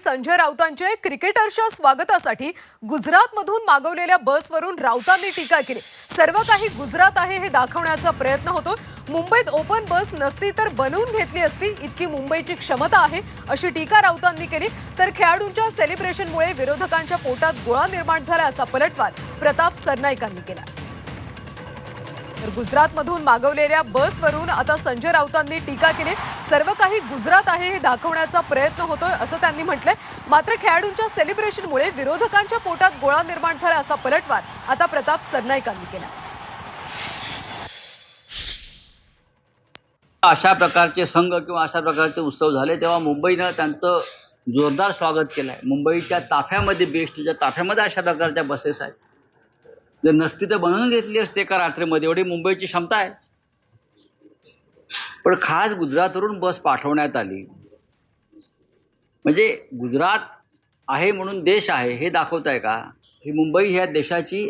संजय राऊतांच्या क्रिकेटर्सच्या स्वागतासाठी गुजरातमधून मागवलेल्या बसवरून राऊतांनी टीका केली. सर्व काही गुजरात आहे हे दाखवण्याचा प्रयत्न होतो मुंबईत ओपन बस नसती तर बनवून घेतली असती. इतकी मुंबईची क्षमता आहे अशी टीका राऊतांनी केली. तर खेळाडूंच्या सेलिब्रेशनमुळे विरोधकांच्या पोटात गोळा निर्माण झाला असा पलटवार प्रताप सरनाईकांनी केला. तर गुजरातमधून मागवलेल्या बसवरून आता संजय राऊतांनी टीका केली. सर्व काही गुजरात आहे हे दाखवण्याचा प्रयत्न होतोय असं त्यांनी म्हटलंय. मात्र खेळाडूंच्या सेलिब्रेशनमुळे विरोधकांच्या पोटात गोळा निर्माण झाला असा पलटवार आता प्रताप सरनाईकांनी केला. अशा प्रकारचे संघ किंवा अशा प्रकारचे उत्सव झाले तेव्हा मुंबईनं त्यांचं जोरदार स्वागत केलं आहे मुंबईच्या ताफ्यामध्ये बेस्टच्या ताफ्यामध्ये अशा प्रकारच्या बसेस आहेत. जर नसती तर बनवून घेतली असते एका रात्रीमध्ये. एवढी मुंबईची क्षमता आहे. पण खास गुजरातवरून बस पाठवण्यात आली. म्हणजे गुजरात आहे म्हणून देश आहे हे दाखवत आहे का ही मुंबई ह्या देशाची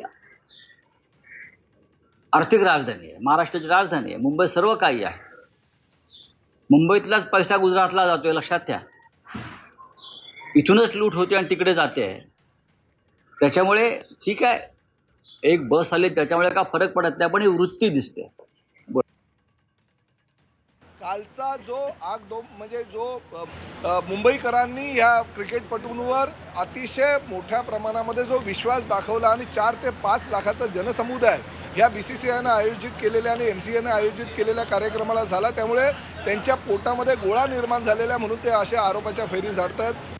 आर्थिक राजधानी आहे महाराष्ट्राची राजधानी आहे. मुंबई सर्व काही आहे. मुंबईतलाच पैसा गुजरातला जातोय लक्षात घ्या इथूनच लूट होते आणि तिकडे जाते. त्याच्यामुळे ठीक आहे एक बस आली त्याच्यामुळे का फरक पडत नाही पण ही वृत्ती दिसते. कालचा जो आग दो म्हणजे जो मुंबईकरांनी ह्या क्रिकेटपटूंवर अतिशय मोठ्या प्रमाणामध्ये जो विश्वास दाखवला आणि चार ते पाच लाखाचा जनसमुदाय ह्या बी सी सी आयनं आयोजित केलेल्या आणि एम सी एनं आयोजित केलेल्या कार्यक्रमाला झाला. त्यामुळे त्यांच्या पोटामध्ये गोळा निर्माण झालेला म्हणून ते अशा आरोपाच्या फैरी झाडत आहेत